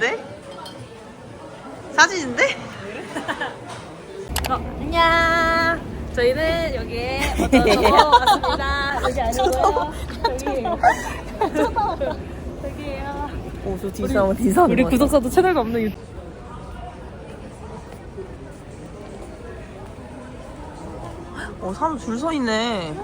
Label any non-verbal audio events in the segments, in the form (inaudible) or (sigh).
왜 흔드는데? 사진인데? 어, 안녕. 저희는 여기에 거 (laughs) 왔습니다. 여기 아니고요. 여기. 여기에요. 오, 저 뒤사람 뒤사람. 우리 구독자도 채널가 없는 유 어, 사람 줄 서 있네.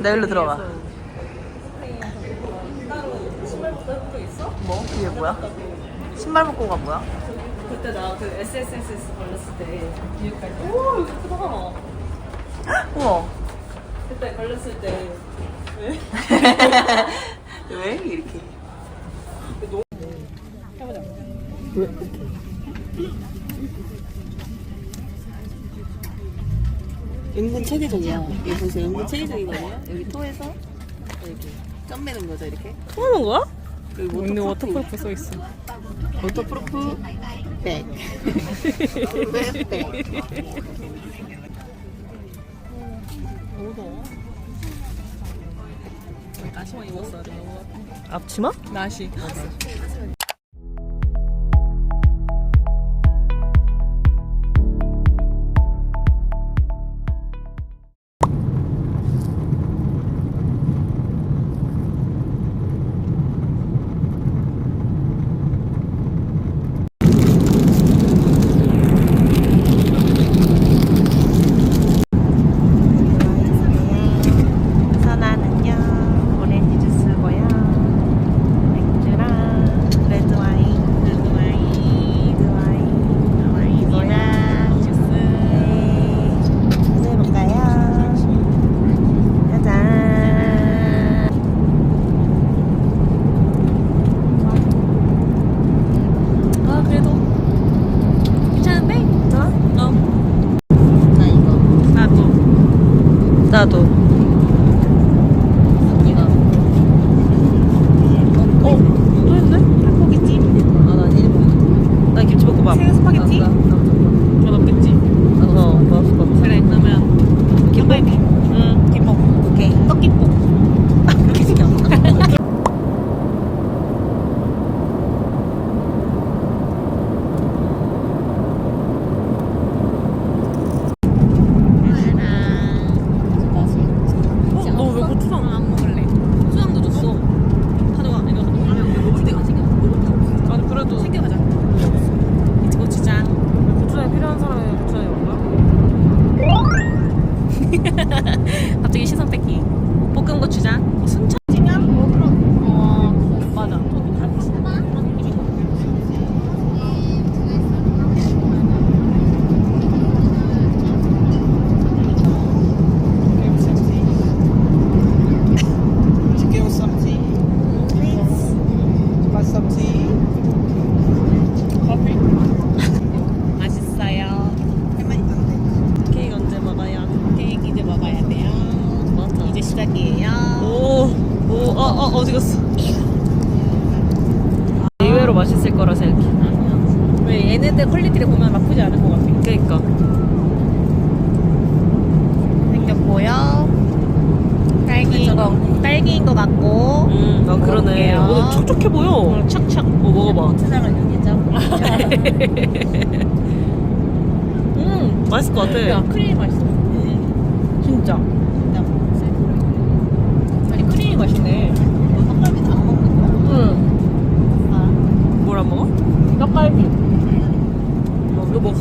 내 일로 들어가. 뭐? 이게 뭐야? 신발 벗고가 뭐야? 그때 나 그 SSS 걸렸을 때 이유까지. 오, 이거 크다. 우와. 그때 걸렸을 때. 왜? (laughs) 왜 이렇게? 은근 체계적이야. 여기 보세요. 은근 체계적이거든요. 여기 토해서 이렇게 점 매는 거죠, 이렇게. 하는 거야? 여기 있는 워터프루프. 써 있어. 워터프루프 백. 백. 나시만 입었어야 돼. 앞치마? 나시.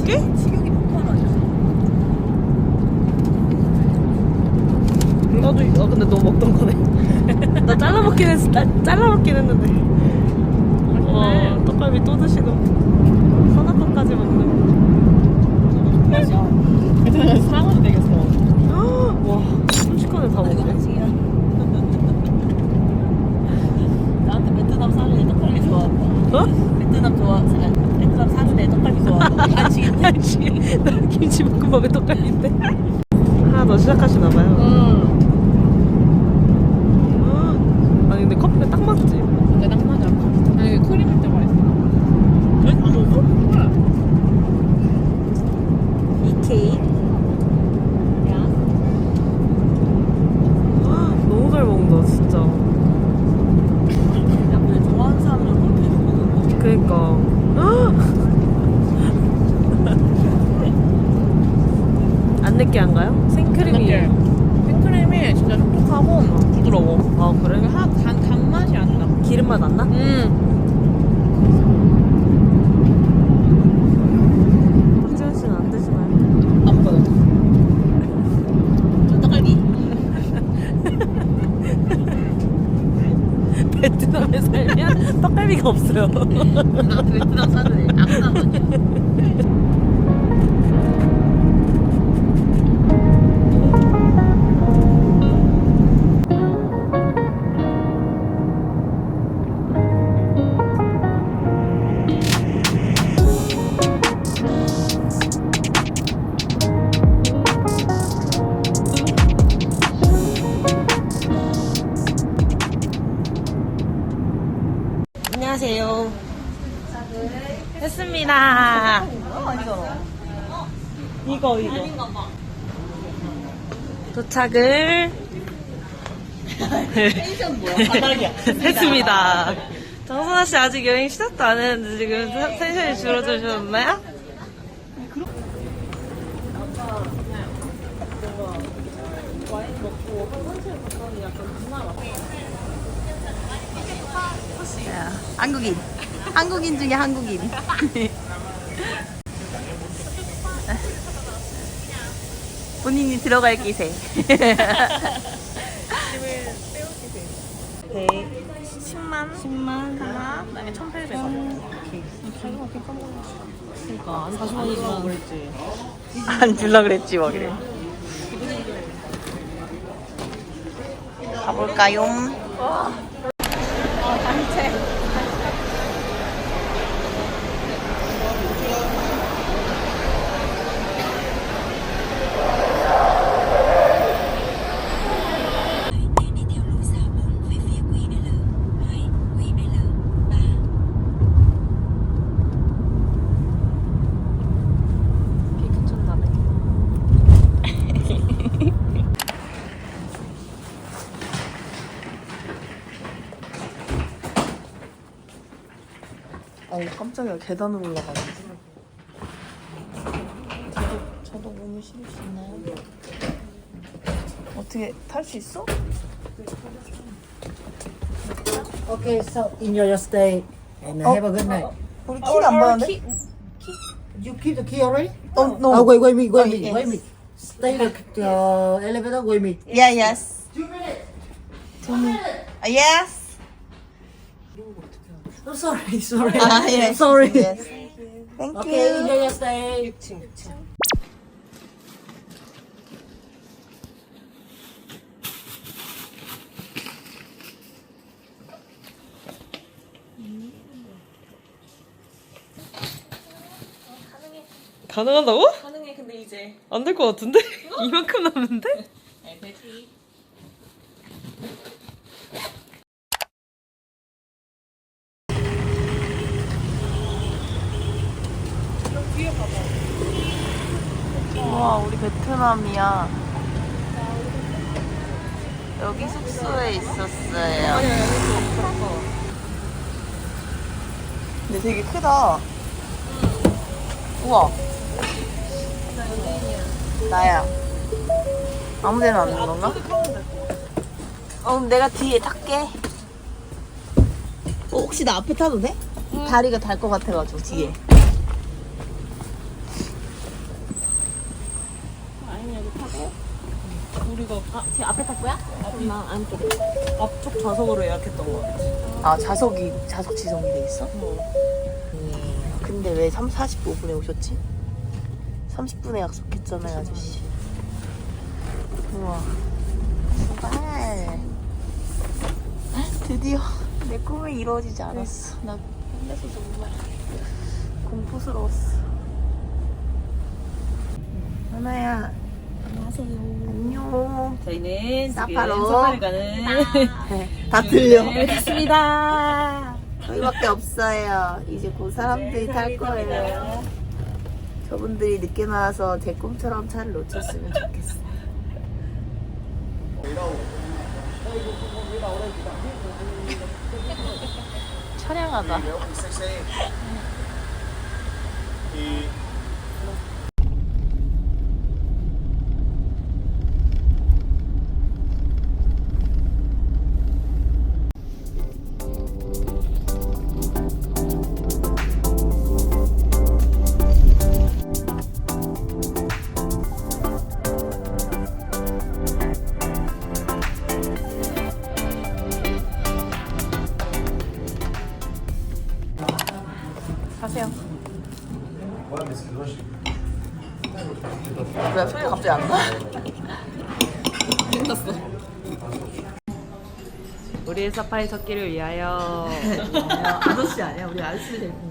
먹게? 식욕이 폭발하죠. 나도 아 근데 너 먹던 거네 (laughs) 나 잘라 먹긴 했어 나 잘라 먹긴 했는데 와 떡갈비 또 드시고 선악과까지 먹는 맞아. 그래서 사람은 되겠어. 와 순식간에 다 먹네 나한테 베트남 애 떡갈비 좋아한다. 어? 베트남 좋아, 베 애 떡갈비. 아, 지금 나 김치 김치볶음밥에 떡갈비인데 하나 더 시작하시나봐요 음. 아니 근데 커피가 딱 맞지? 근데 딱 맞아. 아니 크림일 때 맛있어. 응? 안 먹어? EK. 야. 너무 잘 먹는다 진짜 야 근데 좋아하는 사람은 그렇게 먹는 거. 그니까 안 느끼한가요? 생크림이 생크림이 진짜 촉촉하고 부드러워. 아 그래? 한, 단, 단맛이 안 나. 기름 맛 안 나? 음. 박지원 씨는 안 드시나요? 안 먹어요. 좀 떡갈비. 베트남에 살면 떡 (laughs) 도착을. (laughs) 했습니다 정선아 씨 아직 여행 시작도 안 했는데 지금 텐션이 줄어드셨나요? 한국인. 한국인 중에 한국인. (laughs) 본인이 들어갈 기세. (laughs) 10만? 10만. 하나? 그다음에 1,800원. 그러니까 안 40원이지만 그랬지. 안 줄라 그랬지, 뭐 그래. 가볼까요? đi theo lối ra 4 về phía QL 2 QL 3 괜찮나네 어우, 깜짝이야. 계단으로 올라가네. 저도, 저도 몸을 실을 수 있나요? 어떻게 탈 수 있어? Okay, so enjoy your stay and have a good night. 우리 키가 안 보였는데? You keep the key already? Oh, no. Oh, wait, wait, me, wait, Oh, me, yes. wait, me. Stay the uh, elevator, wait, me. Yeah, yes. Two minutes. Uh, yes. I'm sorry, sorry. Ah, yes. Sorry. Yes. Thank Okay, you. enjoy your stay. 가능하다고? 가능해 근데 이제 안 될 것 같은데? 이만큼 남는데? 네, 되지. 와, 우리 베트남이야. 여기 숙소에 있었어요. 근데 되게 크다. 우와. 나야. 아무 데나 앉는 건가? 어, 그럼 내가 뒤에 탈게. 어, 혹시 나 앞에 타도 돼? 다리가 달 것 같아가지고, 뒤에. 우리가 아, 지금 앞에 탈 거야? 나 안쪽에 앞쪽 좌석으로 예약했던 거 같아 아, 좌석이, 좌석 지정이 돼 있어? 음, 근데 왜 3, 45분에 오셨지? 30분에 약속했잖아요, 아저씨. 우와. 제발. 드디어 내 꿈이 이루어지지 않았어. 나 혼자서 정말 공포스러웠어. 하나야. 안녕. 저희는 사파로. 지금 사파를 가는 (laughs) (laughs) 다 들려. 됐습니다. 저희밖에 없어요. 이제 그 사람들이 탈 거예요. 저분들이 늦게 나와서 제 꿈처럼 차를 놓쳤으면 좋겠어요. (laughs) 차량하다. 가세요. 왜 소리가 갑자기 안 나? (laughs) 끝났어. 우리의 사파리 찾기를 위하여. (laughs) 아저씨 아니야? 우리 아저씨 데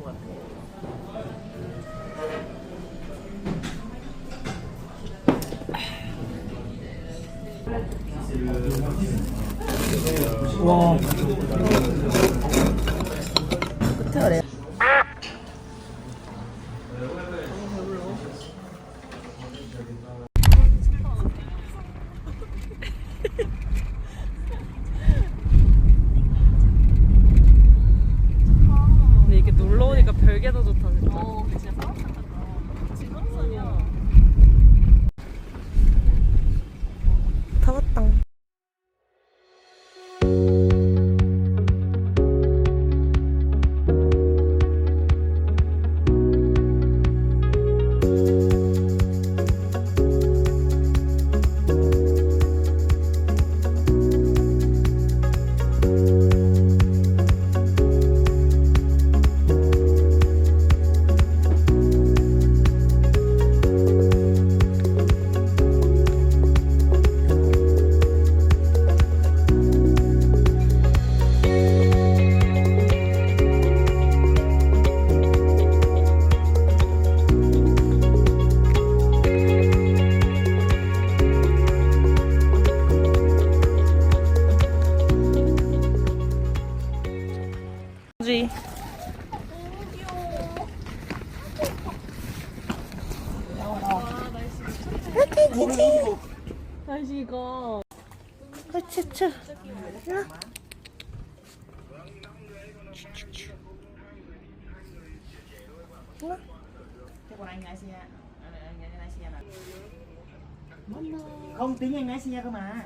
lái xe cơ mà.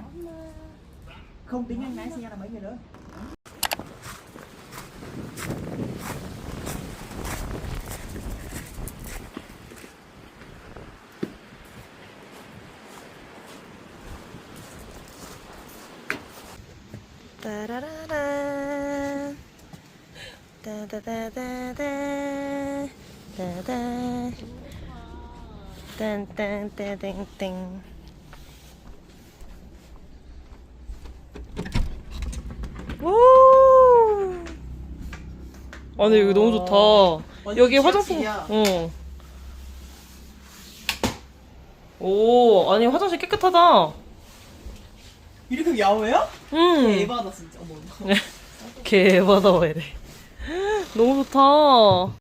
Không tính anh lái xe là mấy người nữa. Ta da da da da da da da da da da da da da da 아 근데 여기 너무 좋다. 여기 화장품. 어. 오 아니 화장실 깨끗하다. 이렇게 야외야? 음. 대박이다 진짜. 어머. (laughs) 개바다 왜 이래. 너무 좋다.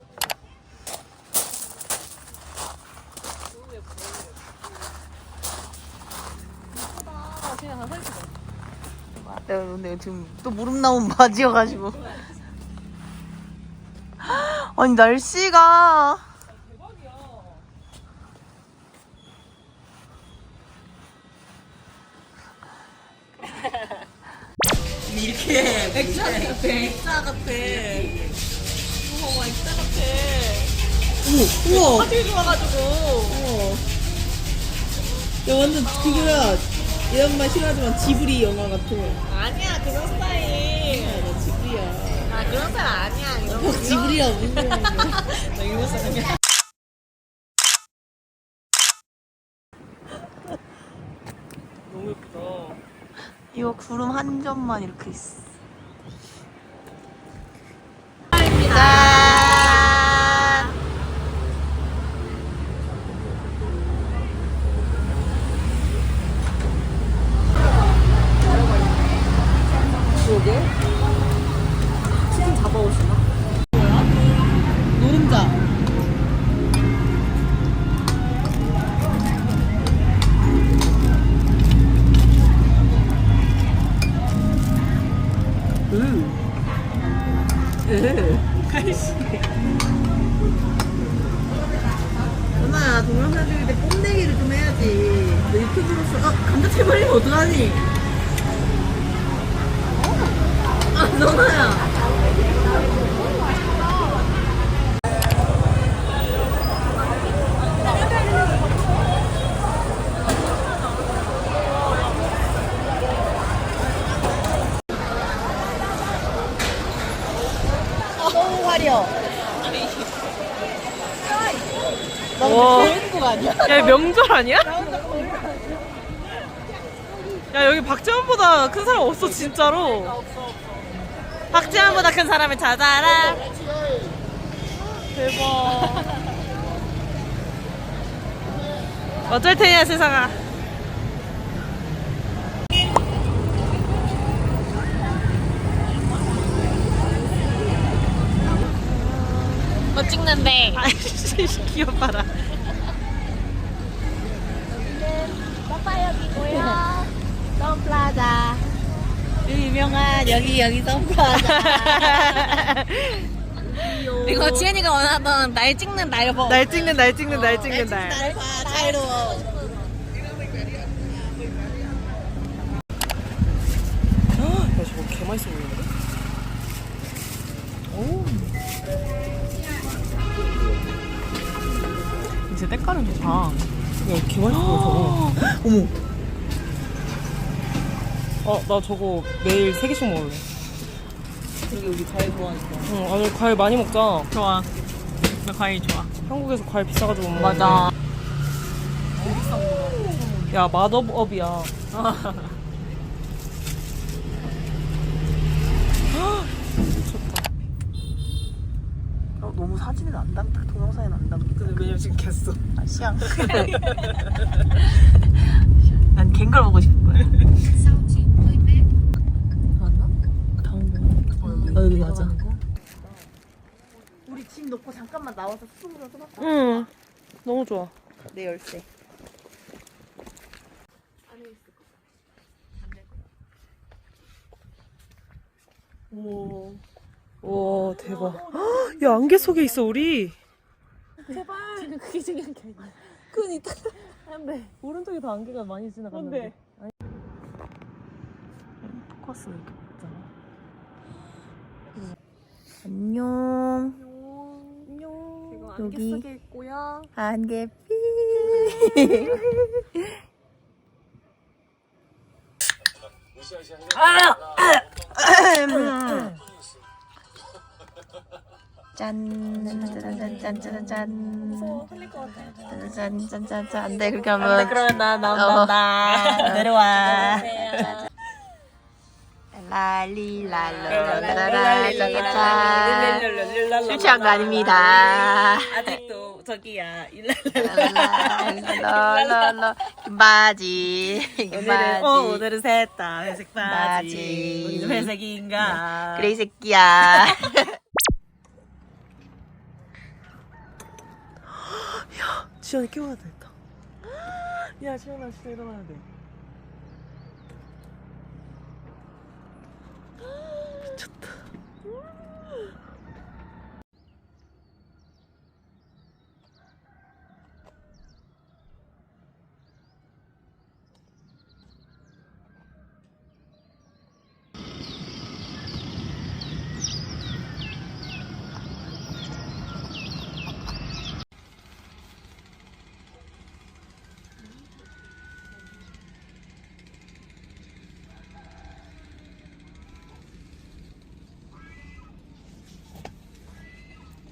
내가 근데 지금 또 무릎 나온 바지여가지고. 아니 날씨가. 이렇게 액자 같아. 액자 같아. 어머 액자 같아. 우와. 화질 좋아가지고. 야 완전 그거야 이런 말 싫어하지만 지브리 영화 같아 아니야 그런 스타일. 그런 스타일 아니야. 이런 꼭 지브리야 소리야 나 이거 사람이야. 너무 예쁘다. 이거 구름 한 점만 이렇게 있어. 와. 한국 아니야? 야 명절 아니야? 야 여기 박재원보다 큰 사람 없어 진짜로. 박재원보다 큰 사람을 찾아라. 대박. 어쩔 테냐 세상아. 뭐 찍는데? 아이씨 귀여봐라. 선플라자. 유명한 여기 여기 선플라자. (laughs) 이거 지현이가 원하던 날 찍는 날 버. 날 찍는 날 찍는 날 찍는 날. 날 봐, 자유로워. 야 저거 개 맛있어 보이 이제 때깔은 좋다. 야, 개 맛있어 보여 저거. (gasps) 어머. 어, 나 저거 매일 세 개씩 먹을래. 여기 우리 과일 좋아하니까. 응, 아니 과일 많이 먹자. 좋아. 나 과일 좋아. 한국에서 과일 비싸가지고 못 먹어. 맞아. 야 맛업업이야. 미쳤다. 어, 너무 사진은 안 담, 동영상에는 안 담겨. 근데 왜냐면 지금 겠어. 아, 시향. (laughs) 난 갱걸 보고 싶은 거야. 아, 여기 맞아. 우리 짐 놓고 잠깐만 나와서 수술을 좀 할까? 응. 너무 좋아. 내 열쇠. 오. 와 대박. 헉, 야 안개 속에 있어 우리. 제발. 지금 그게 중요한 게 아니야. 그니까. 안돼. 오른쪽에 더 안개가 많이 지나갔는데. 아니. 포커스 이렇게 있잖아. 안녕. 안녕. 여기. 속에 있고요. 안개피. 짠, 짠, 짠, 짠, 짠. 짠, 짠, 짠, 짠. 안 돼, 그렇게 하면. 그러면 나 어. 나온다. 내려와. 랄리랄로라라라라짜. 술 취한 거 아닙니다. 아직도 저기야. 랄랄랄랄. 김바지. 김바지. 어, 오늘은 셋다 회색 바지. 바지. 우리는 회색인가? 그래, 이 새끼야. 지연이 깨워야 되겠다. (gasps) 야, 지연아, 진짜 일어나야 돼.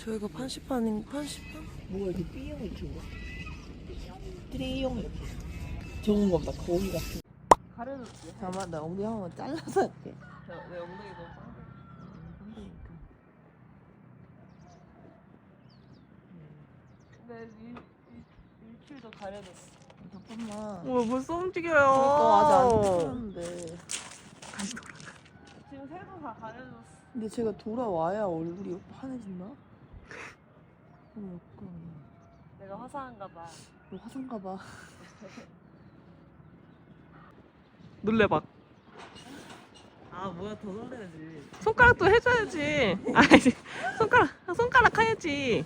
저희가 판시판인 판시판? 뭐가 이렇게 B형이 거? 트레이형 이렇게. 좋은 겁니다. 거기 같은. 가려줬지. 잠깐만, 나 엉덩이 한번 잘라서 할게. 내 엉덩이 너무 작아. 근데 일, 일, 일출도 가려졌어. 잠깐만. 뭐 벌써 움직여요. 너 아직 안 풀었는데. 지금 새도 다 가려졌어. 근데 제가 돌아와야 얼굴이 환해진다? 너무 약간. 내가 화사한가 봐. 너 화산가 봐. (laughs) 놀래봐. 아 뭐야 더 놀래야지. 손가락도 해줘야지. 아니 손가락 손가락 해야지.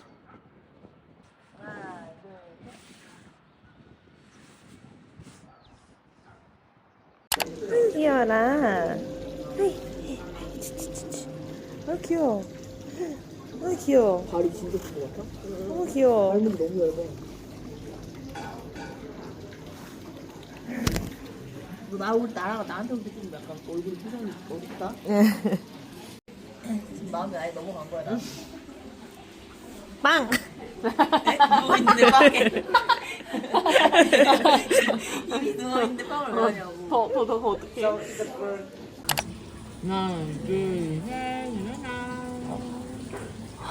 하나, 둘, 셋. 귀여워라. 헤이, 헤이, 치치치치. 아 귀여워. 아 귀여워. 발이 진짜 큰것 같아? 너무 귀여워. 발목이 너무 얇아. 너 나, 우리 나랑 나한테 올때좀 약간 얼굴 표정이 어둡다? 지금 마음이 아예 넘어간 거야, 나. 빵. 누워 있는데 빵에. 이미 누워 있는데 빵을 왜 하냐고. 더더 더 어떻게? 하나, 둘, 셋,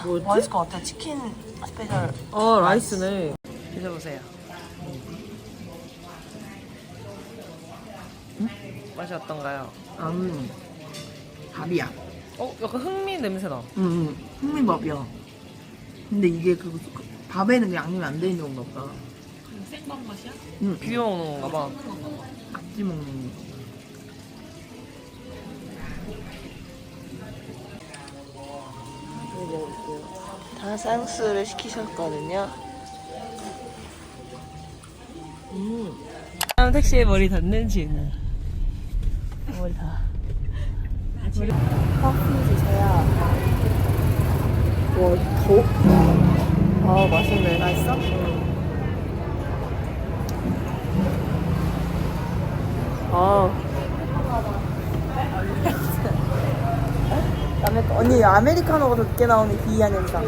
뭐였지? 맛있을 것 같아. 치킨 스페셜. 어 라이스네. 드셔보세요. 맛이 어떤가요? 음, 밥이야. 어 약간 흑미 냄새나. 응, 응. 흑미밥이야. 근데 이게 그, 그 밥에는 양념이 안 돼 있는 건가 보다. 생밥 맛이야? 응, 비벼 먹는 건가 봐. 같이 먹는 거. 다 쌍수를 시키셨거든요. 다음 택시에 머리 닿는지는. 머리 다. 커피 주세요. 와, 더워. 어, 맛있네. 맛있어? 아 아메, 언니 아메리카노가 더 늦게 나오는 기이한 현상.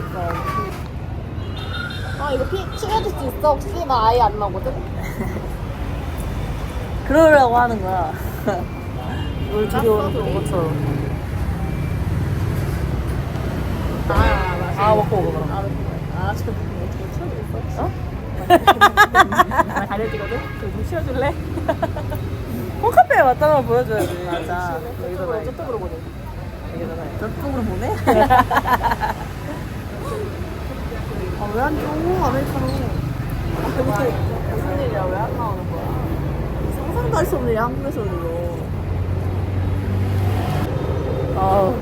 아 이거 피 튀겨질 수 있어 혹시 나 아예 안 나거든 (laughs) 그러려고 하는 거야. 물 들여오는 것처럼. 아 먹고 먹어 그럼. 아 지금 어떻게 치워주겠어? 어? (laughs) 나 가려지거든? 좀 치워줄래? (laughs) 홈카페에 왔다는 걸 보여줘야지. 맞아. 여기서 저쪽으로 보내 저쪽으로 보내? (laughs) 아, 왜안 줘? 아메리카노. 무슨 일이야 왜 안 나오는 거야? 상상도 할 수 없는 일 한국에서는 이거. 아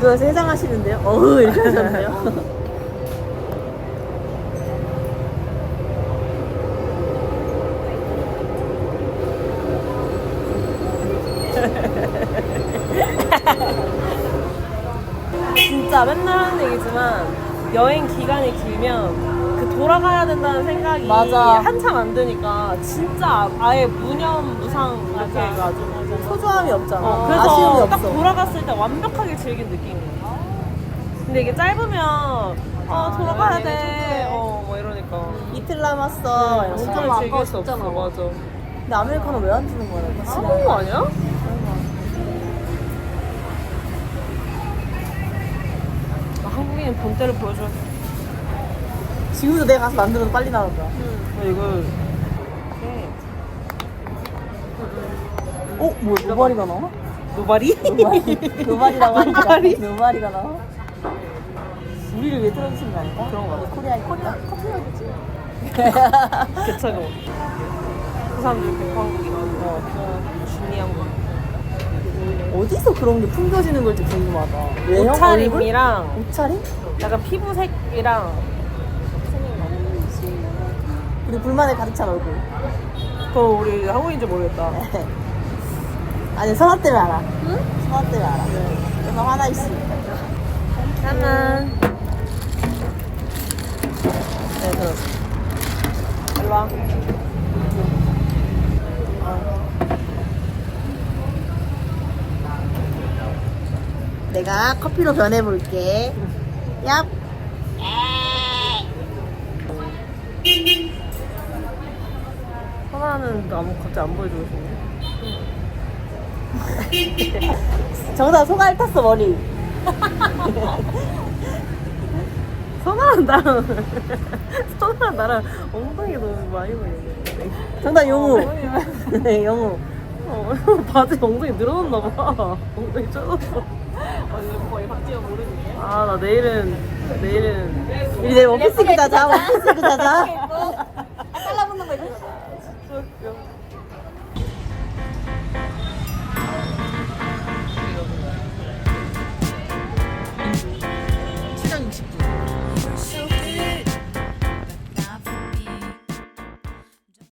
누가 세상 하시는데요? 어흐, 이렇게 하셨네요. (laughs) 진짜 맨날 하는 얘기지만 여행 기간이 길면 그 돌아가야 된다는 생각이 맞아. 한참 안 드니까 진짜 아예 무념무상 이렇게 해가지고 소중함이 없잖아. 어, 아쉬움이 그래서 딱 없어. 돌아갔을 때 완벽하게 즐긴 느낌이야. 근데 이게 짧으면 아 돌아가야 돼. 어, 뭐 이러니까. 이틀 남았어. 이러면서. 시간을 즐길 수 없어. 맞아. 근데 아메리카노 왜 안 주는 거야? 그치? 까먹은 거 아니야? 아, 한국인은 본때를 보여줘야 돼. 지금도 내가 가서 만들어도 빨리 나올 거야. 이거 어? 뭐야? 노바리가 나와? 노바리? 노바리라고 (laughs) 하니까 노바리? 노바리가 나와? 우리를 왜 틀어주신 거 아닐까? 그런 거 같아. 코리아 코리아 커피라겠지. (laughs) 개차가 그 사람들 백한국이나 어, 중요한 거. 어디서 그런 게 풍겨지는 걸지 궁금하다. 외형 얼굴? 옷차림이랑 옷차림? 약간 피부색이랑 우리 불만에 가득 찬 얼굴. 그거 우리 한국인지 모르겠다. (laughs) 아니 선화 때문에 알아. 응? 선화 때문에 알아. 그래서 화나 있어. 짠. 그래서 일로 와. 내가 커피로 변해볼게. 얍. 하나는 아무 갑자기 안 보여주고 싶네. (laughs) 정답 소갈 탔어 머리. (laughs) 선아랑 나랑 (laughs) 선아랑 나랑 엉덩이 너무 많이 보이는데. 정답 용우. 네 용우. 어, 바지 엉덩이 늘어났나 봐. 엉덩이 줄었어. 아, 나 내일은, 내일은. 우리 내일 원피스 입고 자자. 원피스 입고 자자.